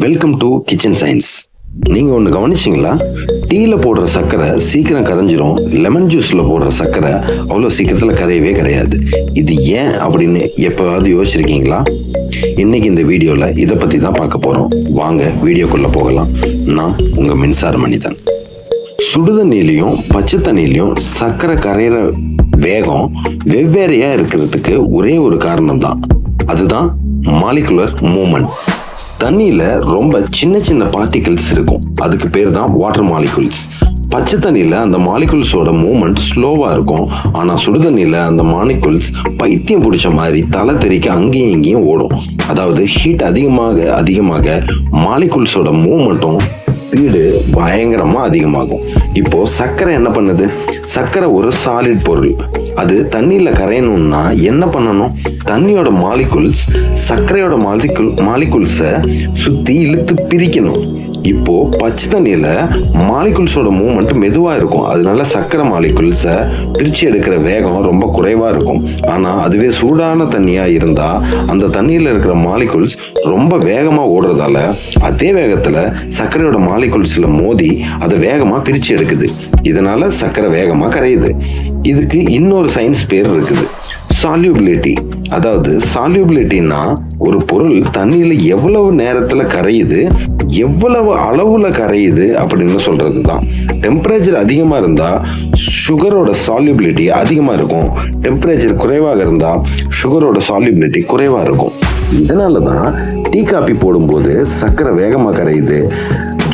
Welcome to kitchen science நீங்க ஒன்று கவனிச்சிங்களா? டீல போடுற சர்க்கரை சீக்கிரம் கரைஞ்சிரும். லெமன் ஜூஸ்ல போடுற சர்க்கரை அவ்வளோ சீக்கிரத்தில் கரையவே கிடையாது இது ஏன் அப்படின்னு எப்போவாவது யோசிச்சிருக்கீங்களா? இன்னைக்கு இந்த வீடியோவில் இதை பற்றி தான் பார்க்க போகிறோம் வாங்க வீடியோக்குள்ளே போகலாம். நான் உங்கள் மின்சார மனிதன். சுடுதண்ணிலையும் பச்சை தண்ணிலையும் சர்க்கரை கரையிற வேகம் வெவ்வேறையாக இருக்கிறதுக்கு ஒரே ஒரு காரணம் தான் அதுதான் மாலிகுலர் மூமெண்ட் தண்ணியில ரொம்ப சின்ன சின்ன பார்ட்டிகல்ஸ் இருக்கும். அதுக்கு பேர் தான் வாட்டர் மாலிகுல்ஸ் பச்சை தண்ணியில் அந்த மாலிகுல்ஸோட மூமெண்ட் ஸ்லோவாக இருக்கும். ஆனால் சுடு தண்ணியில் அந்த மாலிகுல்ஸ் பைத்தியம் பிடிச்ச மாதிரி தலை தெறிக்க அங்கேயும் இங்கேயும் ஓடும். அதாவது ஹீட் அதிகமாக அதிகமாக மாலிகுல்ஸோட மூமெண்ட்டும் ஸ்பீடு பயங்கரமா அதிகமாகும். இப்போ சர்க்கரை என்ன பண்ணுது? சர்க்கரை ஒரு சாலிட் பொருள். அது தண்ணியில கரையணும்னா என்ன பண்ணணும்? தண்ணியோட மாலிகுல்ஸ் சர்க்கரையோட மாலிகுல் மாலிகுல்ஸை சுத்தி இழுத்து பிரிக்கணும். இப்போ பச்சை தண்ணியில மாலிகுல்ஸோட மூவ்மெண்ட் மெதுவா இருக்கும். அதனால சர்க்கரை மாலிகுல்ஸை பிரிச்சு எடுக்கிற வேகம் ரொம்ப குறைவா இருக்கும். ஆனா அதுவே சூடான தண்ணியா இருந்தா அந்த தண்ணியில இருக்கிற மாலிகுல்ஸ் ரொம்ப வேகமா ஓடுறதால அதே வேகத்துல சர்க்கரையோட மாலிகுல்ஸ்ல மோதி அதை வேகமா பிரிச்சு எடுக்குது. இதனால சர்க்கரை வேகமா கரையுது. இதுக்கு இன்னொரு சயின்ஸ் பேர் இருக்குது. சால்யூபிலிட்டி அதாவது சால்யூபிலிட்டின்னா ஒரு பொருள் தண்ணியில் எவ்வளவு நேரத்தில் கரையுது எவ்வளவு அளவில் கரையுது அப்படின்னு சொல்கிறது தான் டெம்பரேச்சர் அதிகமாக இருந்தால் சுகரோட சால்யூபிலிட்டி அதிகமாக இருக்கும். டெம்பரேச்சர் குறைவாக இருந்தால் சுகரோட சால்யூபிலிட்டி குறைவாக இருக்கும். இதனால தான் டீ காபி போடும்போது சர்க்கரை வேகமாக கரையுது.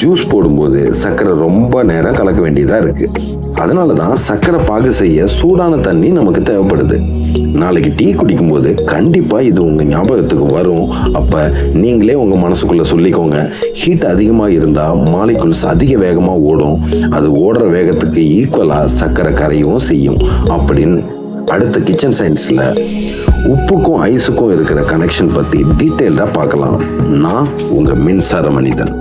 ஜூஸ் போடும்போது சர்க்கரை ரொம்ப நேரம் கலக்க வேண்டியதாக இருக்குது அதனால தான் சர்க்கரை பாகு செய்ய சூடான தண்ணி நமக்கு தேவைப்படுது. நாளைக்கு டீ குடிக்கும்போது கண்டிப்பாக இது உங்கள் ஞாபகத்துக்கு வரும். அப்போ நீங்களே உங்கள் மனசுக்குள்ளே சொல்லிக்கோங்க. ஹீட் அதிகமாக இருந்தால் மாலிகுல்ஸ் அதிக வேகமாக ஓடும். அது ஓடுற வேகத்துக்கு ஈக்குவலாக சர்க்கரை கரையும் செய்யும். அப்படின்னு அடுத்த கிச்சன் சயின்ஸில் உப்புக்கும் ஐஸுக்கும் இருக்கிற கனெக்ஷன் பற்றி டீட்டெயில்டாக பார்க்கலாம். நான் உங்கள் மின்சார மனிதன்.